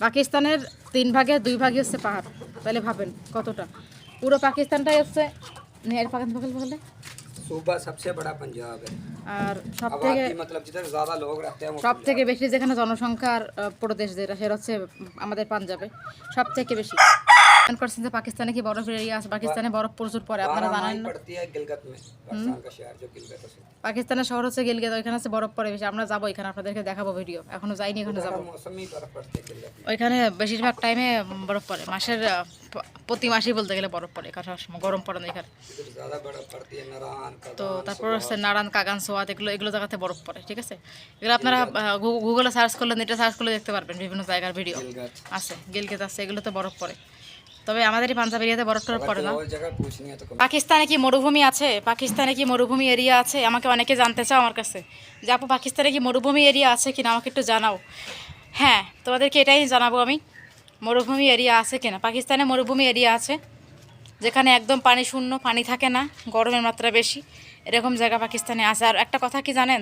পাকিস্তানের তিন ভাগে দুই ভাগই হচ্ছে পাহাড় তাহলে ভাবেন কতটা পুরো পাকিস্তানটাই হচ্ছে এর পাকান পাকাল পাকালে सूबा सबसे बड़ा पंजाब है আর সব থেকে आबादी मतलब जिधर ज्यादा लोग रहते हैं वो সব থেকে বেশি যেখানে জনসংখ্যার আহ, প্রদেশ যেটা সেটা হচ্ছে আমাদের পাঞ্জাবে সব থেকে বেশি মনে করছেন যে পাকিস্তানে কি বরফের এরিয়া আছে? পাকিস্তানে বরফ প্রচুর পড়ে। আপনারা জানেন পাকিস্তানের শহর হচ্ছে গিলগেত ওইখানে আছে বরফ পড়ে বেশি। আমরা যাব এখানে আপনাদেরকে দেখাবো ভিডিও এখনও যাইনি এখানে যাব। ওইখানে বেশিরভাগ টাইমে বরফ পড়ে। মাসের প্রতি মাসেই বলতে গেলে বরফ পড়ে। কারণ গরম পড়ে না এখানে। তো তারপর হচ্ছে নারায়ণ কাগান সোয়াদ এগুলো এগুলো জায়গাতে বরফ পড়ে ঠিক আছে? এগুলো আপনারা গুগলে সার্চ করলে নেটে সার্চ করলে দেখতে পারবেন বিভিন্ন জায়গার ভিডিও আছে গেলগেত আছে এগুলোতে বরফ পড়ে। তবে আমাদের এই পাঞ্জাব এরিয়াতে বরফ টরফ পড়ে না। পাকিস্তানে কি মরুভূমি আছে? পাকিস্তানে কি মরুভূমি এরিয়া আছে? আমাকে অনেকে জানতে চাও আমার কাছে। যে আপু পাকিস্তানে কি মরুভূমি এরিয়া আছে কিনা? আমাকে একটু জানাও। হ্যাঁ তোমাদেরকে এটাই জানাব আমি। মরুভূমি এরিয়া আছে কিনা? পাকিস্তানে মরুভূমি এরিয়া আছে যেখানে একদম পানি শূন্য পানি থাকে না গরমের মাত্রা বেশি। এরকম জায়গা পাকিস্তানে আছে। আর একটা কথা কি জানেন?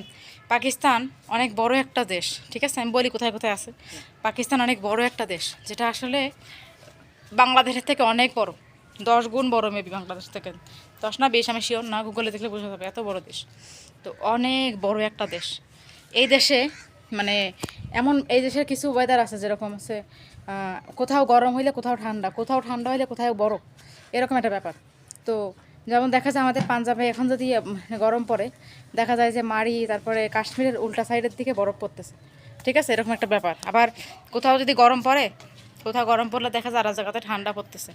পাকিস্তান অনেক বড় একটা দেশ ঠিক আছে? আমি বলি কোথায় কোথায় আছে। পাকিস্তান অনেক বড় একটা দেশ যেটা আসলে বাংলাদেশের থেকে অনেক বড়। দশ গুণ বড় মেবি বাংলাদেশ থেকে। দশ না বেশ, আমি শিওর না গুগলে দেখলে বোঝা যাবে, এত বড় দেশ। তো অনেক বড় একটা দেশ। এই দেশে মানে এমন, এই দেশের কিছু ওয়েদার আছে যেরকম আছে কোথাও গরম হইলে কোথাও ঠান্ডা কোথাও ঠান্ডা হইলে কোথাও বরফ, এরকম একটা ব্যাপার। তো যেমন দেখা যায় আমাদের পাঞ্জাবে এখন যদি গরম পড়ে, দেখা যায় যে মারি, তারপরে কাশ্মীরের উল্টা সাইডের দিকে বরফ পড়তেছে। ঠিক আছে? এরকম একটা ব্যাপার। আবার কোথাও যদি গরম পড়ে কোথাও গরম পড়লে দেখা যায় আর জায়গাতে ঠান্ডা পড়তেছে।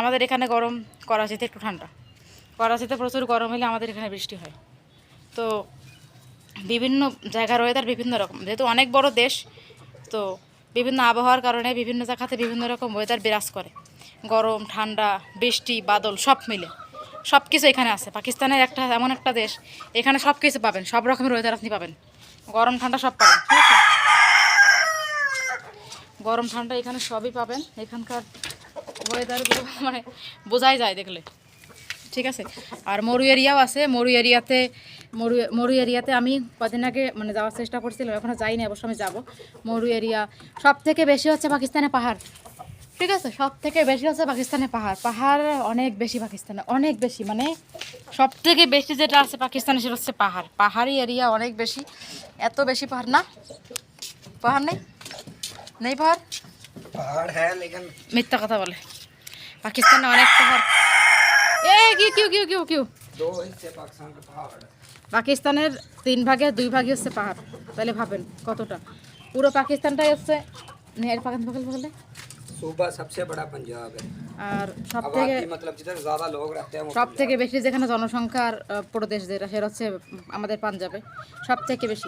আমাদের এখানে গরম করাচিতে একটু ঠান্ডা। করাচিতে প্রচুর গরম হলে আমাদের এখানে বৃষ্টি হয়। তো বিভিন্ন জায়গার ওয়েদার বিভিন্ন রকম। যেহেতু অনেক বড় দেশ, তো বিভিন্ন আবহাওয়ার কারণে বিভিন্ন জায়গাতে বিভিন্ন রকম ওয়েদার বিরাজ করে। গরম, ঠান্ডা, বৃষ্টি, বাদল সব মিলে। সব কিছু এখানে আছে। পাকিস্তানের একটা এমন একটা দেশ, এখানে সব কিছু পাবেন, সব রকমের ওয়েদার আপনি পাবেন। গরম, ঠান্ডা সব পাবেন, ঠিক আছে? গরম ঠান্ডা এখানে সবই পাবেন। এখানকার ওয়েদারগুলো মানে বোঝাই যায় দেখলে। ঠিক আছে? আর মরু এরিয়াও আছে। মরু এরিয়াতে, মরু মরু এরিয়াতে আমি কদিন আগে মানে যাওয়ার চেষ্টা করছিলাম এখনও যাইনি, অবশ্য আমি যাব। মরু এরিয়া সব থেকে বেশি হচ্ছে পাকিস্তানে পাহাড়। ঠিক আছে? সব থেকে বেশি হচ্ছে পাকিস্তানে পাহাড়। পাহাড় অনেক বেশি পাকিস্তানে, অনেক বেশি। মানে সব থেকে বেশি যেটা আছে পাকিস্তানে সেটা হচ্ছে পাহাড়। পাহাড়ি এরিয়া অনেক বেশি। এত বেশি পাহাড় না? পাহাড় নেই? নেই পাহাড়? पहाड़ है लेकिन মিথ্যা কথা বলে পাকিস্তানে অনেক পাহাড় এ কি কিউ কিউ কিউ কিউ दो हिस्से पाकिस्तान के पहाड़ है পাকিস্তানের তিন ভাগে দুই ভাগই হচ্ছে পাহাড় তাহলে ভাবেন কতটা পুরো পাকিস্তানটাই হচ্ছে এর পাকান পাকাল পাকালে सूबा सबसे बड़ा पंजाब है আর সব থেকে आबादी मतलब जिधर ज्यादा लोग रहते हैं वो সব থেকে বেশি যেখানে জনসংখ্যার আহ, প্রদেশ যেটা সেটা হচ্ছে আমাদের পাঞ্জাবে সব থেকে বেশি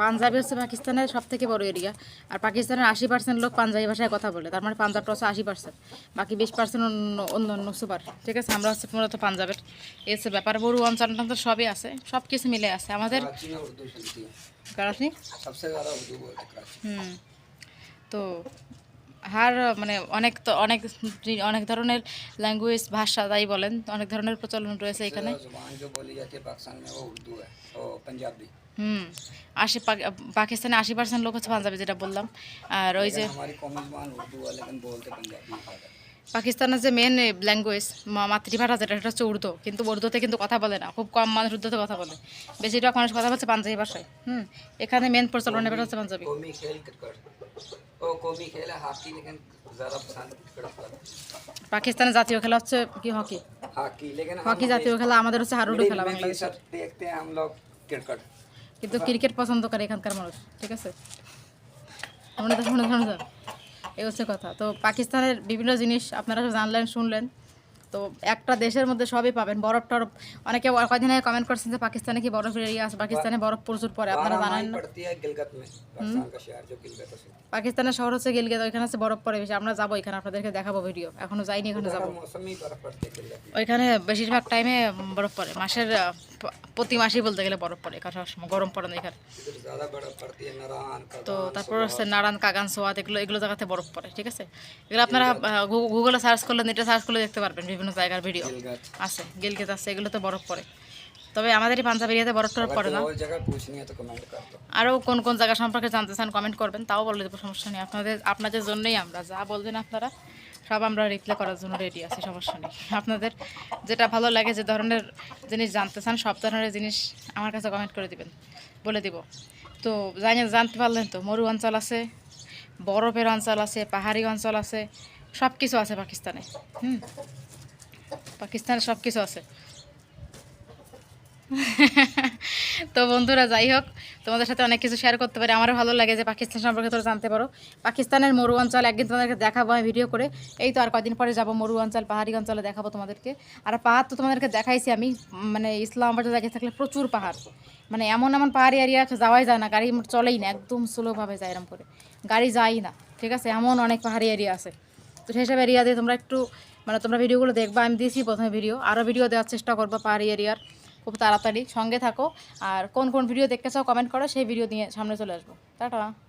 পাঞ্জাবি হচ্ছে পাকিস্তানের সব থেকে বড় এরিয়া আর পাকিস্তানের আশি পার্সেন্ট লোক পাঞ্জাবি ভাষায় কথা বলে। তার মানে পাঞ্জাবটা হচ্ছে আশি পার্সেন্ট বাকি বিশ পার্সেন্ট অন্য অন্য অন্য সুপার। ঠিক আছে? আমরা হচ্ছে মূলত পাঞ্জাবের। এসে ব্যাপার। বড় অঞ্চল তো সবই আছে। সব কিছু মিলে আছে। আমাদের হুম। তো হার মানে অনেক অনেক অনেক ধরনের ল্যাঙ্গুয়েজ ভাষা তাই বলেন, অনেক ধরনের প্রচলন রয়েছে এখানে। হুম, আশি পাকিস্তানে আশি পার্সেন্ট লোক হচ্ছে পাঞ্জাবি যেটা বললাম। আর ওই যে পাকিস্তানের যে মেন ল্যাঙ্গুয়েজ মাতৃভাষা যেটা, সেটা হচ্ছে উর্দু। কিন্তু উর্দুতে কিন্তু কথা বলে না, খুব কম মানুষ উর্দুতে কথা বলে। বেশিরভাগ মানুষ কথা বলছে পাঞ্জাবি ভাষায়। হুম, এখানে মেন প্রচলনের ভাষা হচ্ছে পাঞ্জাবি। कौमी खेल क्रिकेट वो कौमी खेल है हॉकी लेकिन ज़्यादा पसंद क्रिकेट को है। পাকিস্তানের জাতীয় খেলা হচ্ছে কি হকি हॉकी लेकिन हम হকি জাতীয় খেলা আমাদের হচ্ছে হাডুডু मिडिल খেলা में भी বাংলাদেশ सब देखते हैं हम लोग क्रिकेट কিন্তু ক্রিকেট পছন্দ করে এখানকার মানুষ ঠিক আছে শুনে তো শুনে শুনে যান। এই হচ্ছে কথা তো পাকিস্তানের বিভিন্ন জিনিস আপনারা সব জানলেন শুনলেন তো একটা দেশের মধ্যে সবই পাবেন। বরফ টরফ অনেকে কয়েকদিন আগে কমেন্ট করছেন যে পাকিস্তানে কি বরফ এরিয়া আছে? পাকিস্তানে বরফ প্রচুর পরে আপনারা জানেন পাকিস্তানের শহর হচ্ছে গিলগেত ওইখানে আছে বরফ পরে বেশি। আমরা যাব এখানে আপনাদেরকে দেখাবো ভিডিও এখনও যাইনি এখানে যাব। ওইখানে বেশিরভাগ টাইমে বরফ পরে মাসের প্রতি মাসেই বলতে গেলে বরফ পড়ে এখানে সবসময় গরম পড়ে না এখানে। তো তারপর হচ্ছে নারায়ণ কাগান সোয়াত এগুলো এগুলো জায়গাতে বরফ পড়ে ঠিক আছে? এগুলো আপনারা গুগলে সার্চ করলে নেটে সার্চ করলে দেখতে পারবেন বিভিন্ন জায়গার ভিডিও আছে গেলগেত আছে এগুলো তো বরফ পড়ে। তবে আমাদের পাঞ্জাব এরিয়াতে বরফ টরফ পড়ে না। আরও কোন কোন জায়গা সম্পর্কে জানতে চান কমেন্ট করবেন তাও বলে দেবো সমস্যা নেই। আপনাদের আপনাদের জন্যই আমরা যা বলবেন আপনারা সব আমরা রিপ্লাই করার জন্য রেডি আছি সমস্যা নেই। আপনাদের যেটা ভালো লাগে যে ধরনের জিনিস জানতে চান সব ধরনের জিনিস আমার কাছে কমেন্ট করে দিবেন বলে দিব। তো জানি জানতে পারলেন তো মরু অঞ্চল আছে বরফের অঞ্চল আছে পাহাড়ি অঞ্চল আছে সব কিছু আছে পাকিস্তানে হুম? পাকিস্তানে সব কিছু আছে। তো বন্ধুরা, যাই হোক, তোমাদের সাথে অনেক কিছু শেয়ার করতে পারি। আমারও ভালো লাগে যে পাকিস্তান সম্পর্কে তোমরা জানতে পারো। পাকিস্তানের মরু অঞ্চল, একদিন তোমাদেরকে দেখাবো আমি ভিডিও করে। এই তো আর কদিন পরে যাব মরু অঞ্চল, পাহাড়ি অঞ্চলে দেখাবো তোমাদেরকে। আর পাহাড় তো তোমাদেরকে দেখাইছি আমি মানে ইসলামাবাদে দেখে থাকলে প্রচুর পাহাড়। মানে এমন এমন পাহাড়ি এরিয়া যাওয়াই যায় না, গাড়ি চলেই না, একদম স্লোভাবে যায় এরম করে। গাড়ি যায়ই না, ঠিক আছে? এমন অনেক পাহাড়ি এরিয়া আছে। তো সেই এরিয়া দিয়ে তোমরা একটু মানে তোমরা ভিডিওগুলো দেখবা, আমি দিয়েছি প্রথমে ভিডিও আরও ভিডিও দেওয়ার চেষ্টা করব পাহাড়ি এরিয়ার, খুব তাড়াতাড়ি। সঙ্গে থাকো, আর কোন কোন ভিডিও দেখতে চাও কমেন্ট করো, সেই ভিডিও নিয়ে সামনে চলে আসব। টাটা।